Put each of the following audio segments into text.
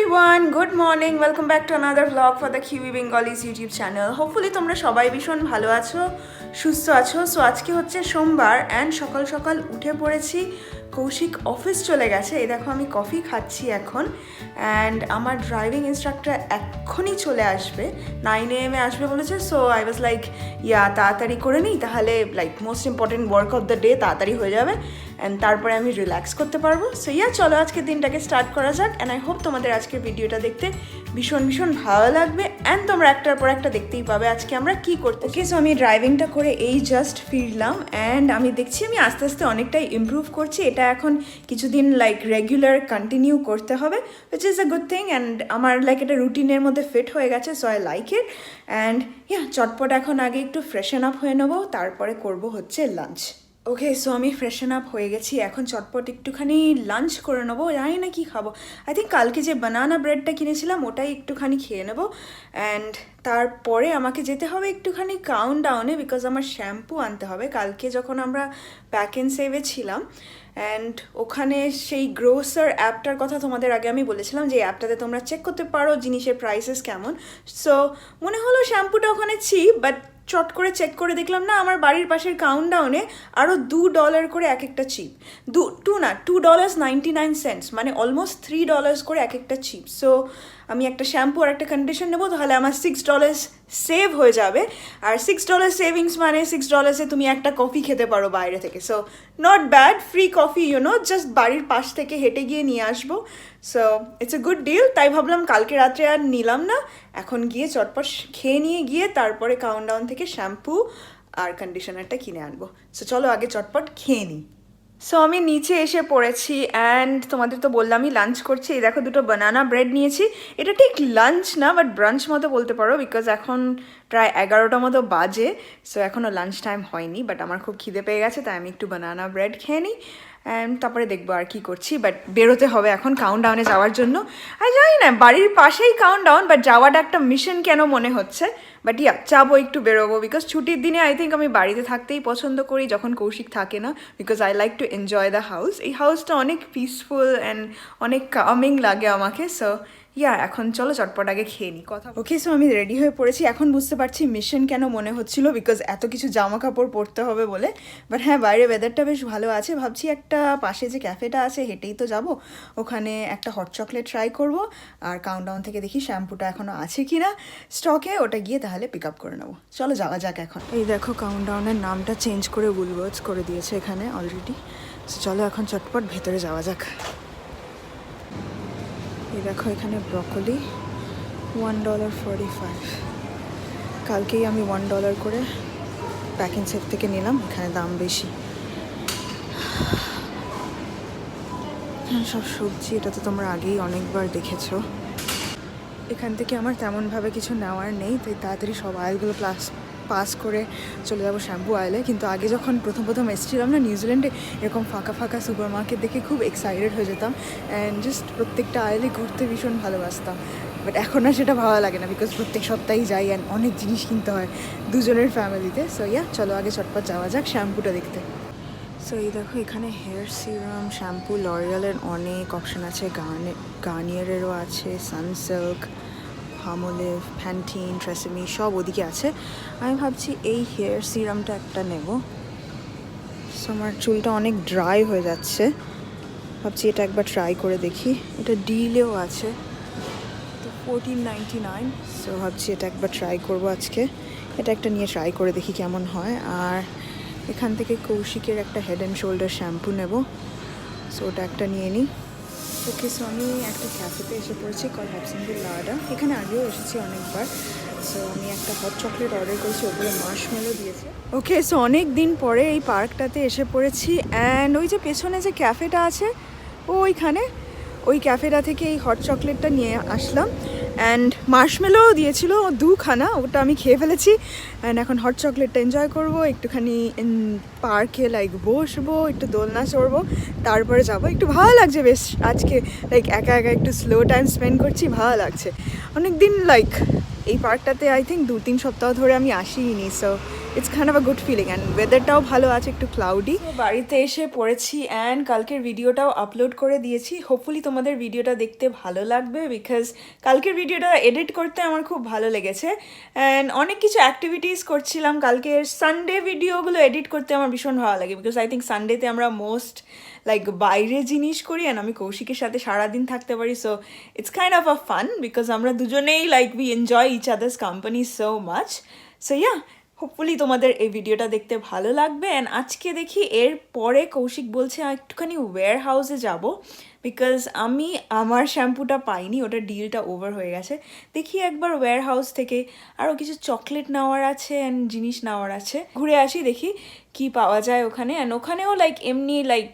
Everyone good morning welcome back to another blog for the Kiwi Bengalis YouTube channel hopefully তোমরা সবাই ভীষণ ভালো আছো। সুস্থ আছো? সো আজকে হচ্ছে সোমবার অ্যান্ড সকাল সকাল উঠে পড়েছি। কৌশিক অফিস চলে গেছে। এই দেখো, আমি কফি খাচ্ছি এখন। অ্যান্ড আমার ড্রাইভিং ইনস্ট্রাক্টর এক্ষুনি চলে আসবে। নাইন এম এ আসবে বলেছে। So I was like yeah তাড়াতাড়ি করে নিই, তাহলে like most important work of the day তাড়াতাড়ি হয়ে যাবে। অ্যান্ড তারপরে আমি রিল্যাক্স করতে পারব। সো ইয়া চলো আজকে দিনটাকে স্টার্ট করা যাক। অ্যান্ড আই হোপ তোমাদের আজকের ভিডিওটা দেখতে ভীষণ ভীষণ ভালো লাগবে। অ্যান্ড তোমরা একটার পর একটা দেখতেই পাবে আজকে আমরা কী করতে সো আমি ড্রাইভিংটা করে এই জাস্ট ফিরলাম অ্যান্ড আমি দেখছি আমি আস্তে আস্তে অনেকটাই ইম্প্রুভ করছি। এটা এখন কিছুদিন লাইক রেগুলার কন্টিনিউ করতে হবে which is a good thing and আমার লাইক এটা রুটিনের মধ্যে ফিট হয়ে গেছে so I like it and yeah চটপট এখন আগে একটু ফ্রেশন আপ হয়ে নেব, তারপরে করব হচ্ছে লাঞ্চ ওকে সো আমি ফ্রেশন আপ হয়ে গেছি। এখন চটপট একটুখানি লাঞ্চ করে নেব। জানি না কি খাব। আই থিঙ্ক কালকে যে বানানা ব্রেডটা কিনেছিলাম, ওটাই একটুখানি খেয়ে নেব। অ্যান্ড তারপরে আমাকে যেতে হবে একটুখানি কাউন্ট ডাউনে বিকজ আমার শ্যাম্পু আনতে হবে। কালকে যখন আমরা প্যাক অ্যান্ড সেভে ছিলাম অ্যান্ড ওখানে সেই গ্রোসার অ্যাপটার কথা তোমাদের আগে আমি বলেছিলাম যে অ্যাপটাতে তোমরা চেক করতে পারো জিনিসের প্রাইসেস কেমন। সো মনে হলো শ্যাম্পুটা ওখানে চিপ বাট চট করে চেক করে দেখলাম না, আমার বাড়ির পাশের কাউন্টডাউনে আরও দু ডলার করে এক একটা চিপ দু টু না two dollars ninety nine cents মানে অলমোস্ট থ্রি ডলার্স করে এক একটা চিপ সো আমি একটা শ্যাম্পু আর একটা কন্ডিশন নেব, তাহলে আমার সিক্স ডলার্স সেভ হয়ে যাবে। আর সিক্স ডলার সেভিংস মানে সিক্স ডলার্সে তুমি একটা কফি খেতে পারো বাইরে থেকে। So not bad free coffee you you know just বাড়ির পাশ থেকে হেঁটে গিয়ে নিয়ে আসব। So it's a good deal তাই ভাবলাম কালকে রাত্রে আর নিলাম না। এখন গিয়ে চটপট খেয়ে নিয়ে গিয়ে তারপরে কাউন্টডাউন থেকে শ্যাম্পু আর কন্ডিশনারটা কিনে আনব। সো চলো আগে চটপট খেয়ে নিই। সো আমি নিচে এসে পড়েছি অ্যান্ড তোমাদের তো বললামই লাঞ্চ করছি। এই দেখো দুটো বানানা ব্রেড নিয়েছি। এটা ঠিক লাঞ্চ না বাট ব্রাঞ্চ মতো বলতে পারো বিকজ এখন প্রায় এগারোটা মতো বাজে। সো এখনও লাঞ্চ টাইম হয়নি বাট আমার খুব খিদে পেয়ে গেছে, তাই আমি একটু বানানা ব্রেড খেয়ে নিই। অ্যান্ড তারপরে দেখব আর কি করছি বাট বেরোতে হবে এখন কাউন্ট ডাউনে যাওয়ার জন্য। আর জানি না, বাড়ির পাশেই কাউন্ট ডাউন বাট যাওয়াটা একটা মিশন কেন মনে হচ্ছে? বাট ইয়া যাব একটু বেরোবো বিকজ ছুটির দিনে আই থিঙ্ক আমি বাড়িতে থাকতেই পছন্দ করি, যখন কৌশিক থাকে না because I like to enjoy the house এই হাউসটা অনেক পিসফুল অ্যান্ড অনেক কামিং লাগে আমাকে সো ইয়া এখন চলো চটপট আগে খেয়ে নিই কথা ওকে সো আমি রেডি হয়ে পড়েছি। এখন বুঝতে পারছি মিশন কেন মনে হচ্ছিল বিকজ এত কিছু জামা কাপড় পরতে হবে বলে। বাট হ্যাঁ বাইরে ওয়েদারটা বেশ ভালো আছে। ভাবছি একটা পাশে যে ক্যাফেটা আছে হেঁটেই তো যাব। ওখানে একটা হট চকলেট ট্রাই করব। আর কাউন্টডাউন থেকে দেখি শ্যাম্পুটা এখনও আছে কি না স্টকে ওটা গিয়ে তাহলে পিক আপ করে নেব। চলো যাওয়া যাক এখন। এই দেখো কাউন্টডাউনের নামটা চেঞ্জ করে উলওয়ার্ডস করে দিয়েছে এখানে অলরেডি চলো এখন চটপট ভেতরে যাওয়া যাক। এই দেখো, এখানে broccoli one dollar forty five কালকেই আমি ওয়ান ডলার করে প্যাকিং সেট থেকে নিলাম, এখানে দাম বেশি। সব সবজি, এটা তো তোমরা আগেই অনেকবার দেখেছ। এখান থেকে আমার তেমনভাবে কিছু নেওয়ার নেই, তাই তাড়াতাড়ি সব আয়েলগুলো প্লাস পাস করে চলে যাব শ্যাম্পু আয়েলে কিন্তু আগে যখন প্রথম প্রথম এসেছিলাম না নিউজিল্যান্ডে, এরকম ফাঁকা ফাঁকা সুপার মার্কেট দেখে খুব এক্সাইটেড হয়ে যেতাম। অ্যান্ড জাস্ট প্রত্যেকটা আয়েলে ঘুরতে ভীষণ ভালোবাসতাম। বাট এখন আর সেটা ভালো লাগে না বিকজ প্রত্যেক সপ্তাহেই যাই অ্যান্ড অনেক জিনিস কিনতে হয় দুজনের ফ্যামিলিতে সো ইয়া চলো আগে চটপট যাওয়া যাক শ্যাম্পুটা দেখতে। সো এই দেখো এখানে হেয়ার সিরাম শ্যাম্পু লরিয়ালের অনেক অপশন আছে। গার্নে গার্নিয়ারেরও আছে সানসিল্ক হামোলিভ ফ্যান্টিন ট্রেসেমি সব ওদিকে আছে। আমি ভাবছি এই হেয়ার সিরামটা একটা নেব। সো আমার চুলটা অনেক ড্রাই হয়ে যাচ্ছে। ভাবছি এটা একবার ট্রাই করে দেখি। এটা ডিলেও আছে। তো ফোরটিন নাইনটি নাইন সো ভাবছি এটা একবার ট্রাই করব আজকে। এটা একটা নিয়ে ট্রাই করে দেখি কেমন হয়। আর এখান থেকে কৌশিকের একটা হেড অ্যান্ড শোল্ডার শ্যাম্পু নেব। সো ওটা একটা নিয়ে নিই। ওকে সো আমি একটা ক্যাফেতে এসে পড়েছি কল হ্যাপসিন্ডি লাডা এখানে আগেও এসেছি অনেকবার। সো আমি একটা হট চকলেট অর্ডার করেছি, ওগুলো মার্শমেলো দিয়েছে। ওকে সো অনেক দিন পরে এই পার্কটাতে এসে পড়েছি। অ্যান্ড ওই যে পেছনে যে ক্যাফেটা আছে, ওইখানে? ওই ক্যাফেটা থেকে এই হট চকলেটটা নিয়ে আসলাম অ্যান্ড মার্শমেলো দিয়েছিল দুখানা, ওটা আমি খেয়ে ফেলেছি অ্যান্ড এখন হট চকলেটটা এনজয় করব, একটুখানি পার্কে লাইক বসবো, একটু দোলনা চড়বো, তারপরে যাব। একটু ভালো লাগছে বেশ, আজকে লাইক একা একা একটু স্লো টাইম স্পেন্ড করছি, ভালো লাগছে। অনেক দিন লাইক এই পার্কটাতে আই থিঙ্ক দু তিন সপ্তাহ ধরে আমি আসিনি so it's Khan a good feeling and ওয়েদারটাও ভালো আছে, একটু ক্লাউডি বাড়িতে এসে পড়েছি অ্যান্ড কালকের ভিডিওটাও আপলোড করে দিয়েছি। হোপফুলি তোমাদের ভিডিওটা দেখতে ভালো লাগবে বিকজ কালকের ভিডিওটা এডিট করতে আমার খুব ভালো লেগেছে। অ্যান্ড অনেক কিছু অ্যাক্টিভিটিস করছিলাম। কালকে সানডে ভিডিওগুলো এডিট করতে আমার ভীষণ ভালো লাগে বিকজ আই থিঙ্ক সানডেতে আমরা মোস্ট লাইক বাইরে জিনিস করি অ্যান্ড আমি কৌশিকের সাথে সারাদিন থাকতে পারি so it's kind of a fun because আমরা দুজনেই like we enjoy each others company so much so yeah hopefully তোমাদের এই ভিডিওটা দেখতে ভালো লাগবে অ্যান্ড আজকে দেখি এর পরে কৌশিক বলছে একটুখানি ওয়্যার হাউসে যাব বিকজ আমি আমার শ্যাম্পুটা পাইনি, ওটা ডিলটা ওভার হয়ে গেছে। দেখি একবার ওয়্যার হাউস থেকে আরও কিছু চকলেট নেওয়ার আছে অ্যান্ড জিনিস নেওয়ার আছে। ঘুরে আসি, দেখি কি পাওয়া যায় ওখানে অ্যান্ড ওখানেও লাইক এমনি লাইক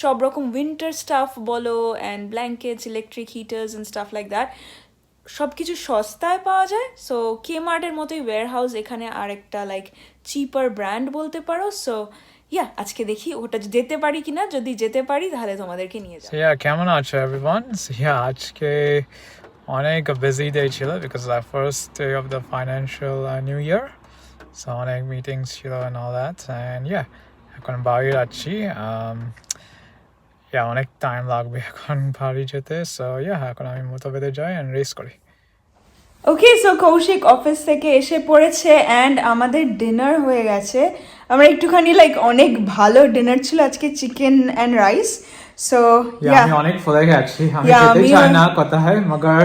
সব রকম উইন্টার স্টাফ বলো and blankets electric heaters and stuff like that সব কিছু সস্তায় পাওয়া যায় সো কে মার্টের মতোই ওয়্যার হাউস এখানে আরেকটা লাইক চিপার ব্র্যান্ড বলতে পারো সো ইয়া আজকে দেখি ওটা যেতে পারি কিনা যদি যেতে পারি তাহলে তোমাদেরকে নিয়ে যাব yeah, কেমন আছো? So yeah, আজকে অনেক busy day ছিল the first day of the financial uh, new year. So অনেক meetings ছিল and all that. And yeah, এখন বাড়ি যাচ্ছি. Yeah, অনেক টাইম লাগবে এখন বাড়ি যেতে. So yeah, এখন আমি মোটাবেদে যাই and রেস করি. ওকে সো কৌশিক অফিস থেকে এসে পড়েছে অ্যান্ড আমাদের ডিনার হয়ে গেছে আমরা একটুখানি লাইক অনেক ভালো ডিনার ছিল আজকে chicken and rice so Yeah, আমি অনেক ফুলে গেছি আমি যেতে চাই না কথা হয় মগর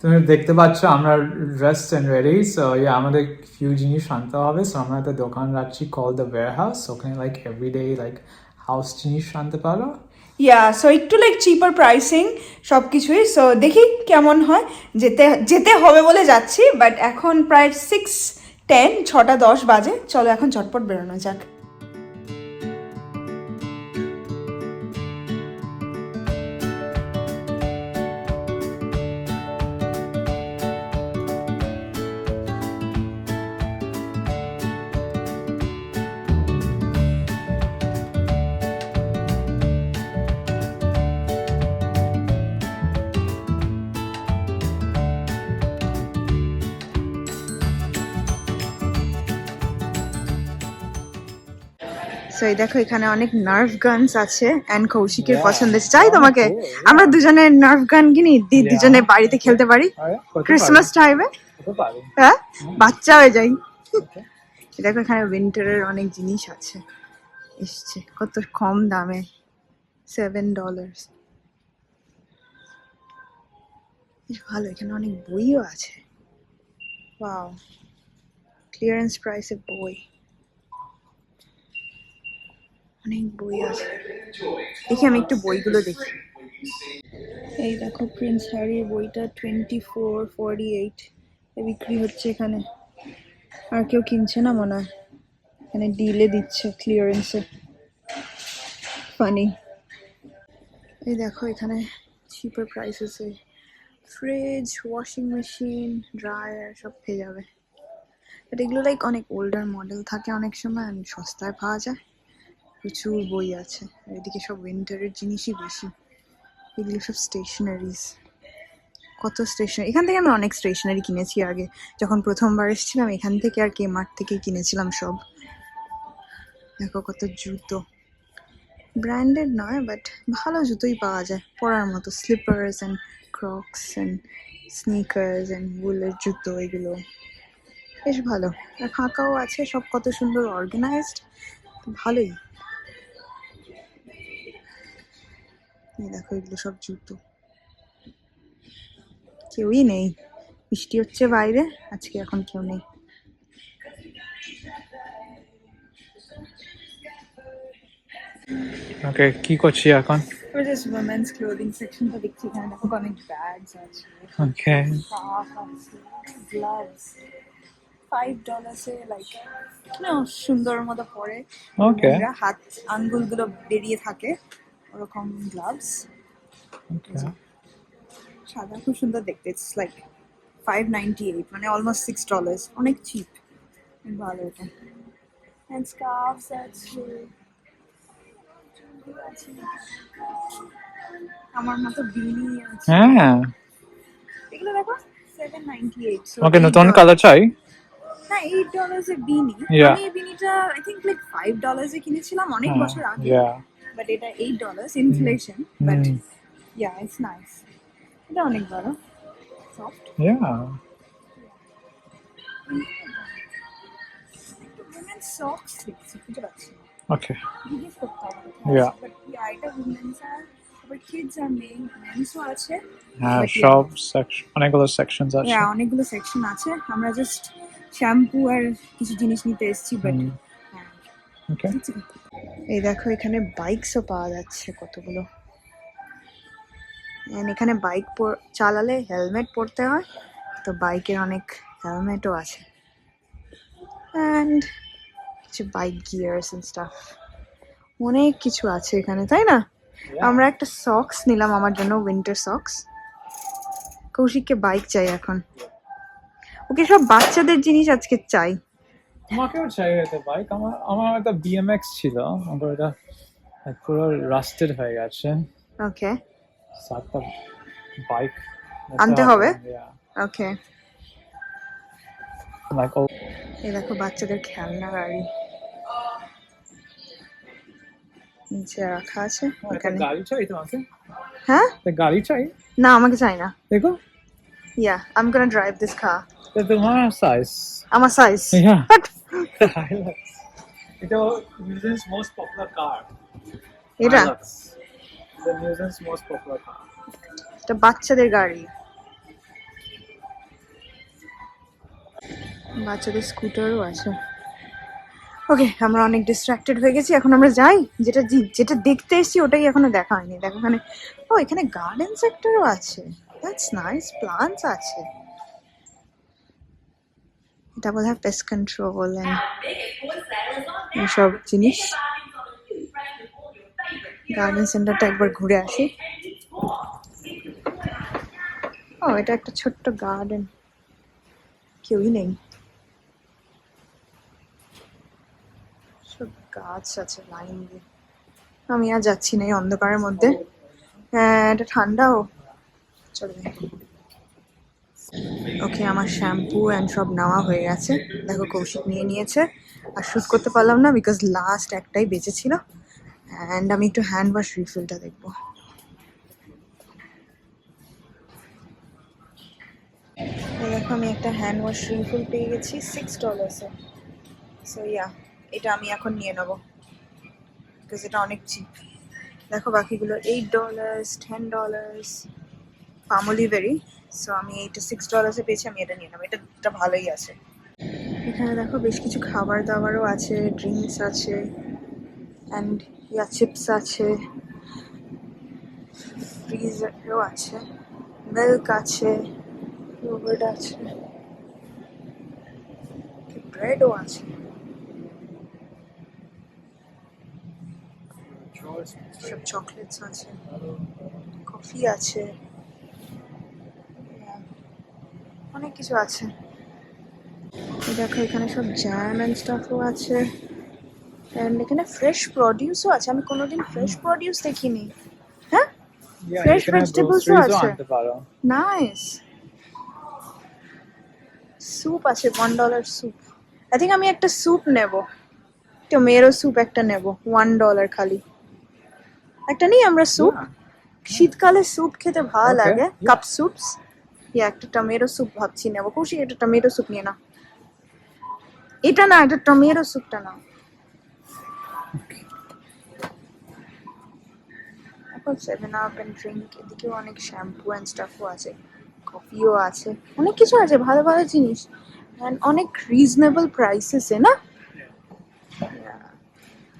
তুমি দেখতে পাচ্ছ আমরা dressed and ready so yeah আমাদের ফিউ জিনিস আনতে হবে সো আমরা একটা দোকান রাখছি কল দ্য ওয়ার হাউস ওখানে লাইক এভরিডে লাইক হাউস জিনিস আনতে পারো ইয়া সো একটু লাইক চিপার প্রাইসিং সব কিছুই। সো দেখি কেমন হয়। যেতে যেতে হবে বলে যাচ্ছি বাট এখন প্রায় সিক্স টেন ছটা দশ বাজে। চলো এখন চটপট বেরোনো যাক। সো এই দেখো এখানে অনেক নার্ভ গানস আছে অ্যান্ড কৌশিকের পছন্দের চাই তোমাকে। আমরা দুজনে নার্ভ গান কিনি দুজনে বাড়িতে খেলতে পারি। ক্রিসমাস টাইমে হ্যাঁ? বাচ্চা হয়ে যাই। দেখো এখানে উইন্টারের অনেক জিনিস আছে। এসছে কত কম দামে। সেভেন ডলার্স ভালো এখানে অনেক বইও আছে। ওয়াও ক্লিয়ারেন্স প্রাইসে বই। অনেক বই আছে। দেখি আমি একটু বইগুলো দেখি। এই দেখো প্রিন্স হ্যারির বইটা টোয়েন্টি ফোর ফর্টি এইট বিক্রি হচ্ছে এখানে। আর কেউ কিনছে না মনে হয়। এখানে ডিলে দিচ্ছে ক্লিয়ারেন্সে ফানি এই দেখো এখানে চিপার প্রাইসেসে ফ্রিজ ওয়াশিং মেশিন ড্রায়ার সব পেয়ে যাবে। বাট এগুলো লাইক অনেক ওল্ডার মডেল থাকে অনেক সময় সস্তায় পাওয়া যায়। প্রচুর বই আছে। এদিকে সব উইন্টারের জিনিসই বেশি। এগুলো সব স্টেশনারিজ কত স্টেশনারি এখান থেকে আমি অনেক স্টেশনারি কিনেছি আগে। যখন প্রথমবার এসেছিলাম, এখান থেকে আর কে মার্ট থেকেই কিনেছিলাম সব। দেখো কত জুতো। ব্র্যান্ডেড নয় বাট ভালো জুতোই পাওয়া যায়। পরার মতো slippers and crocs and sneakers and উলের জুতো, এগুলো। বেশ ভালো। আর ফাঁকাও আছে, সব কত সুন্দর অর্গানাইজড ভালোই। এই দেখো এগুলো সব জুতো। কেউই নেই। বৃষ্টি হচ্ছে বাইরে আজকে এখন কেউ নেই। ওকে কি করছি এখন? জাস্ট ক্লোদিং সেকশনটা দেখছি এখানে দেখো অনেক ব্যাগস আছে। ওকে গ্লাভস ফাইভ ডলার্সে লাইক সুন্দর মতো পরে। ওকে হাত আঙ্গুলগুলো বেরিয়ে থাকে। ওরকম গ্লাভস ওকে সাদা খুব সুন্দর দেখতে। It's like five ninety eight মানে অলমোস্ট সিক্স ডলার্স অনেক চিপ ভালো এটা। অ্যান্ড স্কার্ফস আছে। আমার মতো বিনি আছে। হ্যাঁ। এগুলো দেখো সেভেন নাইনটি এইট তোমাকে নতুন কালার চাই? হ্যাঁ এইট ডলার্স এর বিনি আমি এই বিনিটা I think like five dollars এ কিনেছিলাম। অনেক বছর আগে। বাট এটা eight dollars inflation but. Yeah it's nice এটা অনেক বড় সফট উইমেন্স সক্স দেখছি খুঁজে পাচ্ছি না okay. জিজ্ঞেস করতে হবে Yeah. বাট ইয়া এটা উইমেন্স আর হ্যাঁ. সব সেকশন অনেকগুলো আছে। হ্যাঁ অনেকগুলো সেকশন আছে। আমরা জাস্ট শ্যাম্পু আর কিছু জিনিস নিতে এসেছি বাট। ওকে এই দেখো এখানে বাইকসও পাওয়া যাচ্ছে কতগুলো। এখানে বাইক চালালে হেলমেট পরতে হয় তো বাইকের অনেক হেলমেটও আছে। অ্যান্ড কিছু বাইক গিয়ার্স এন্ড স্টাফ অনেক কিছু আছে এখানে তাই না? আমরা একটা সক্স নিলাম আমার জন্য উইন্টার সক্স কৌশিককে বাইক চাই এখন। ওকে সব বাচ্চাদের জিনিস আজকে চাই। তোমাকেও চাই এটা বাইক আমার আমার একটা বিএমএক্স ছিল আমার এটা পুরো রাস্টেড হয়ে গেছে। ওকে সাতটা বাইক আনতে হবে? ওকে এই দেখো বাচ্চাদের খেলনা গাড়ি। নিচে রাখা আছে এখানে। গাড়ি চাই তোমাকে। হ্যাঁ? গাড়ি চাই। না আমাকে চাই না। দেখো। Yeah I am gonna drive this car এটা তোমার সাইজ আমার সাইজ Yeah. বাট এটা মিউজিয়ামস মোস্ট পপুলার কার এটা the museums most popular car এটা বাচ্চাদের গাড়ি. বাচ্চাদের স্কুটারও আছে। ওকে আমরা অনেক ডিস্ট্রাক্টেড হয়ে গেছি এখন আমরা যাই। যেটা যেটা দেখতে এসেছি ওটাই এখনও দেখা হয়নি। দেখো এখানে ও এখানে গার্ডেন সেক্টরও আছে। দ্যাটস নাইস প্লান্টস আছে। এটা বোধ হয় পেস্ট কন্ট্রোল এইসব জিনিস গার্ডেন সেন্টারটা একবার ঘুরে আসি। ও এটা একটা ছোট্ট গার্ডেন কেউই নেই। সব গাছ আছে লাইন দিয়ে। আমি আর যাচ্ছি না এই অন্ধকারের মধ্যে। হ্যাঁ এটা ঠান্ডাও ওকে, আমার শ্যাম্পু অ্যান্ড সব নেওয়া হয়ে গেছে। দেখো, কৌশিক নিয়ে নিয়েছে। আর শ্যুট করতে পারলাম না বিকজ লাস্ট একটাই বেঁচে ছিল। অ্যান্ড আমি একটু হ্যান্ড ওয়াশ রিফিলটা দেখব। দেখো, আমি একটা হ্যান্ড ওয়াশ রিফিল পেয়ে গেছি সিক্স ডলার্সে সো ইয়া এটা আমি এখন নিয়ে নেব। বিকজ এটা অনেক চিপ দেখো, বাকিগুলো এইট ডলার্স টেন ডলার্স পামোলিভেরি সো আমি এইটা সিক্স ডলার্সে পেয়েছি, আমি এটা নেব এটা এটা ভালোই আছে। এখানে দেখো বেশ কিছু খাবার দাবারও আছে ড্রিঙ্কস আছে অ্যান্ড ইয়া চিপস আছে ফ্রিজারও আছে মিল্ক আছে ইয়োগার্ট আছে ব্রেডও আছে। সব চকলেটস আছে কফি আছে Yeah, অনেক কিছু আছে। দেখো এখানে সব জ্যাম অ্যান্ড স্টাফও আছে। অ্যান্ড এখানে ফ্রেশ প্রডিউসও আছে। আমি কোনোদিন ফ্রেশ প্রডিউস দেখিনি। হ্যাঁ? Fresh vegetables ও আছে। নাইস স্যুপ আছে one dollar soup I think আমি একটা স্যুপ নেব। টমেটো স্যুপ একটা নেব ওয়ান ডলার খালি। একটা নিই আমরা স্যুপ শীতকালে স্যুপ খেতে ভালো লাগে। কাপ স্যুপস ইয়া একটা টমেটো স্যুপ ভাবছি নেব। কৌশিক একটা টমেটো স্যুপ নিয়ে না এটা না, এটা টমেটো স্যুপটা না এখন সেভেন আপ অ্যান্ড ড্রিঙ্ক এদিকেও অনেক শ্যাম্পু অ্যান্ড স্টাফও আছে। কফিও আছে। অনেক কিছু আছে, ভালো ভালো জিনিস। অ্যান্ড অনেক রিজনেবল প্রাইসেসে না?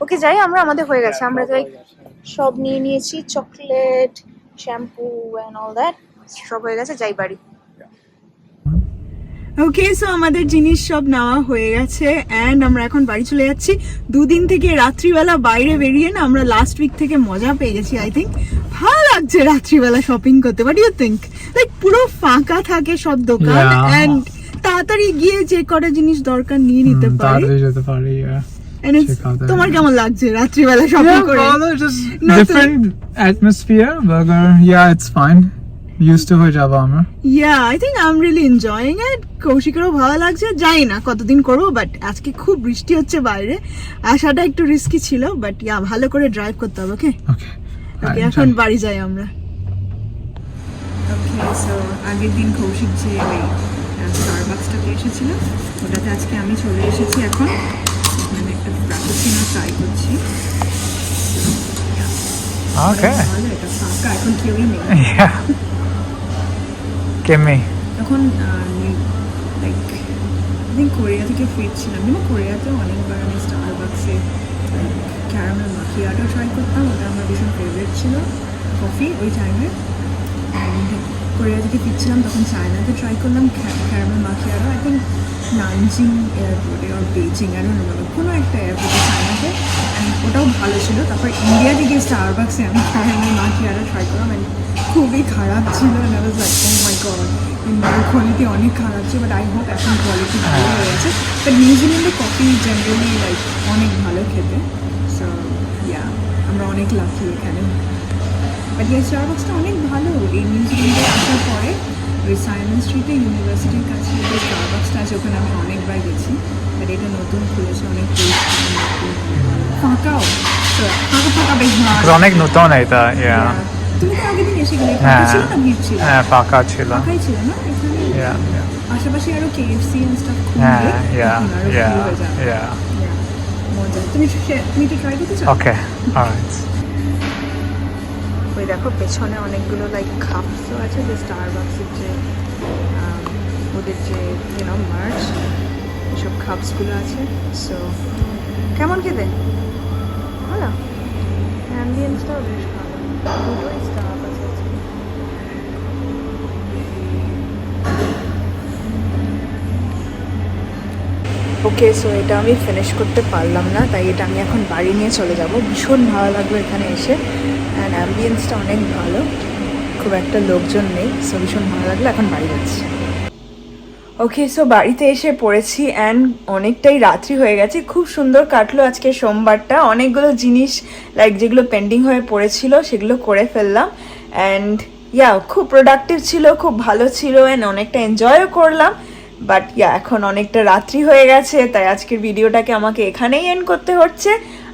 ওকে যাই, আমরা আমাদের হয়ে গেছে। আমরা যাই, সব নিয়ে নিয়েছি chocolate shampoo and all that সব হয়ে গেছে যাই বাড়ি। ওকে সো আমাদের জিনিস সব নেওয়া হয়ে গেছে অ্যান্ড আমরা এখন বাড়ি চলে যাচ্ছি। দুদিন থেকে রাত্রিবেলা বাইরে বেরিয়ে না আমরা লাস্ট উইক থেকে মজা পেয়ে গেছি আই থিঙ্ক ভালো লাগছে রাত্রিবেলা শপিং করতে বাট ইউ থিঙ্ক লাইক পুরো ফাঁকা থাকে সব দোকান অ্যান্ড তাড়াতাড়ি গিয়ে যে কটা জিনিস দরকার নিয়ে নিতে পারি. তোমার কেমন লাগছে রাত্রিবেলা শপিং করে? well, it's just Not different atmosphere, used to হয়ে যাব আমরা। Yeah I think I am really enjoying it কৌশিকেরও ভালো লাগছে জানি না কতদিন করব বাট আজকে খুব বৃষ্টি হচ্ছে বাইরে। আসাটা একটু রিস্কি ছিল বাট ইয়া ভালো করে ড্রাইভ করতে হবে ওকে ওকে এখন বাড়ি যাই আমরা। ওকে সো আগের দিন কৌশিক যে ওই স্টারবাক্সটাতে এসেছিল ওটাতে আজকে আমি চলে এসেছি এখন। এখানে একটা ফ্রাপোচিনো ট্রাই করছি। নেই। Yeah. Me তখন লাইক আমি কোরিয়া থেকে ফিরছিলাম। কিন্তু কোরিয়াতেও অনেকবার আমি স্টারবাক্সে ক্যারামেল মাখিয়াটা ট্রাই করতাম। ওটা আমার ভীষণ ফেভারিট ছিল। কফি ওই টাইমে কোরিয়া থেকে ফিরছিলাম, তখন চায়নাতে ট্রাই করলাম caramel macchiato I think Nanjing এয়ারপোর্টে আর বেজিং আর মানে কোনো একটা এয়ারপোর্টে চায়নাতে ওটাও ভালো ছিল। তারপর ইন্ডিয়াতে গিয়ে স্টারবাক্সে আমি ক্যারামেল মাখিয়াটা ট্রাই করলাম and খুবই খারাপ ছিল like, oh ইন্ডিয়ার কোয়ালিটি অনেক খারাপ ছিল বাট আই হোপ এখন কোয়ালিটি ভালো হয়ে। গেছে। বাট নিউজিল্যান্ডে কফি জেনারেলি লাইক অনেক ভালো খেতে। সো ইয়া আমরা অনেক লাকি এখানে। বাট এই স্টারবাক্সটা অনেক ভালো। এই নিউজিল্যান্ডে আসার পরে ওই সাইমন স্ট্রিটে ইউনিভার্সিটির কাছে যে স্টারবাক্সটা আছে ওখানে আমি অনেকবার গেছি। বাট এটা নতুন খুলেছে অনেক নতুন। ফাঁকাও ফাঁকা। ফাঁকা বেশ ভালো অনেক নতুন এটা yeah. তুমি তো আগের দিন এসে গেলে ফাঁকা হ্যাঁ ছিল না ভিড় ছিল? হ্যাঁ ফাঁকা ছিল। ফাঁকাই ছিল না? yeah আরও কেএফসি এন্ড স্টাফ হ্যাঁ হয়ে yeah. Yeah, মজা। তুমি তুমি কি ট্রাই করতে চাও? Okay alright. ওই দেখো পেছনে অনেকগুলো লাইক কাপসও আছে যে স্টারবাক্সের যে ওদের যে ইউনো মার্চ এসব কাপসগুলো আছে। সো কেমন খেতে? ভালো? অ্যাম্বিয়েন্সটাও বেশ ভালো। দুটোই স্টারবাক্স আছে ওকে সো এটা আমি ফিনিশ করতে পারলাম না, তাই এটা আমি এখন বাড়ি নিয়ে চলে যাব। ভীষণ ভালো লাগল এখানে এসে। অ্যান্ড অ্যাম্বিয়েন্সটা অনেক ভালো। খুব একটা লোকজন নেই সো ভীষণ ভালো লাগল, এখন বাড়ি যাচ্ছি। ওকে সো বাড়িতে এসে পড়েছি অ্যান্ড অনেকটাই রাত্রি হয়ে গেছে। খুব সুন্দর কাটলো আজকে সোমবারটা। অনেকগুলো জিনিস লাইক যেগুলো পেন্ডিং হয়ে পড়েছিল, সেগুলো করে ফেললাম। অ্যান্ড ইয়া খুব প্রোডাক্টিভ ছিল, খুব ভালো ছিল অ্যান্ড অনেকটা এনজয়ও করলাম। বাট ইয়া এখন অনেকটা রাত্রি হয়ে গেছে, তাই আজকের ভিডিওটাকে আমাকে এখানেই এন্ড করতে হচ্ছে।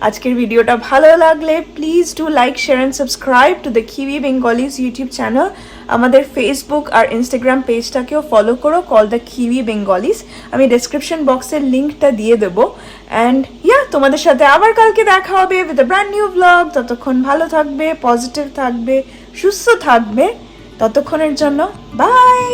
আজকের ভিডিওটা ভালো লাগলে please do like share and subscribe to the Kiwi Bengalis YouTube channel আমাদের ফেসবুক আর ইনস্টাগ্রাম পেজটাকেও ফলো করো কল দ্য কিউই বেঙ্গলিস আমি ডেসক্রিপশন বক্সের লিঙ্কটা দিয়ে দেবো। অ্যান্ড ইয়া তোমাদের সাথে আবার কালকে দেখা হবে উইথ ব্র্যান্ড নিউ ব্লগ ততক্ষণ ভালো থাকবে পজিটিভ থাকবে, সুস্থ থাকবে। ততক্ষণের জন্য বাই